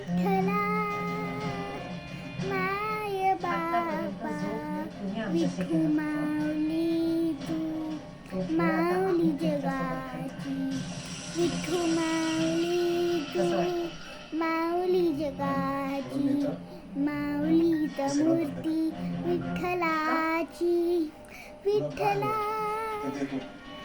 विठ्ठला माय बाबा विठ माऊली तू माऊली जगाची विठू माऊली तू माऊली जगाची माऊली मूर्ती विठ्ठलाची विठ्ठला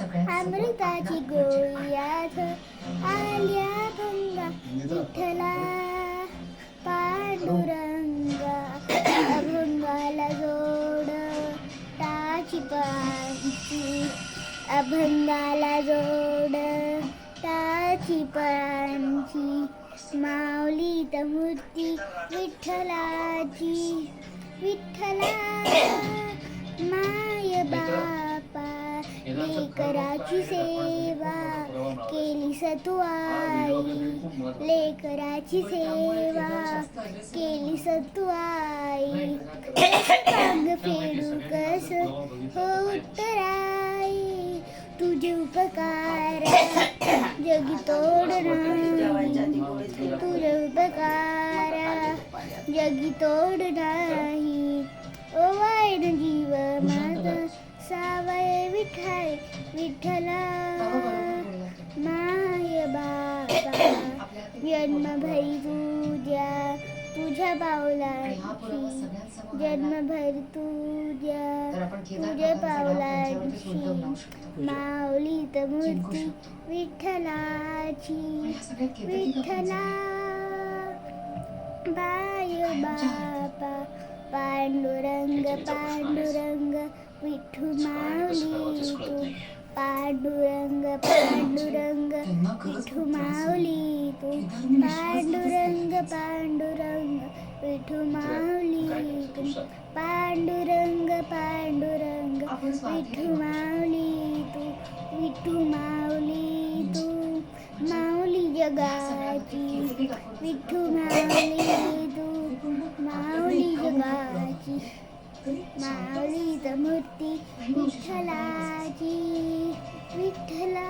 अमृताची गोळ्यात आल्या भंगा विठ्ठला पांडुरंगा अभंगाला जोड टाची पांची अभंगाला जोड टाची पांची माऊली मूर्ती विठ्ठलाची विठ्ठला माय बापा लेकराची सेवा केली सतुआई लेकराची सेवा केली सतुआई पांग फेडू कस हो उत्तराई तुझे उपकार जगी तोडणार तुझे उपकार जगी तोड माय बाबा जन्म भरी तुझ्या तुझ्या पावलांची जन्मभर तुझ्या तुझ्या पावलांची माऊली त मूर्ती विठ्ठलाची विठ्ठला बाय बापा पांडुरंग पांडुरंग विठ्ठू माऊली तू पांडुरंग पांडुरंग विठू माऊली तू पांडुरंग पांडुरंग विठू माऊली तू पांडुरंग पांडुरंग विठू माऊली तू विठू माऊली तू माऊली जगाची विठू माऊली तू माऊली जगाची. माऊली त मूर्ती विठ्ठलाची विठ्ठला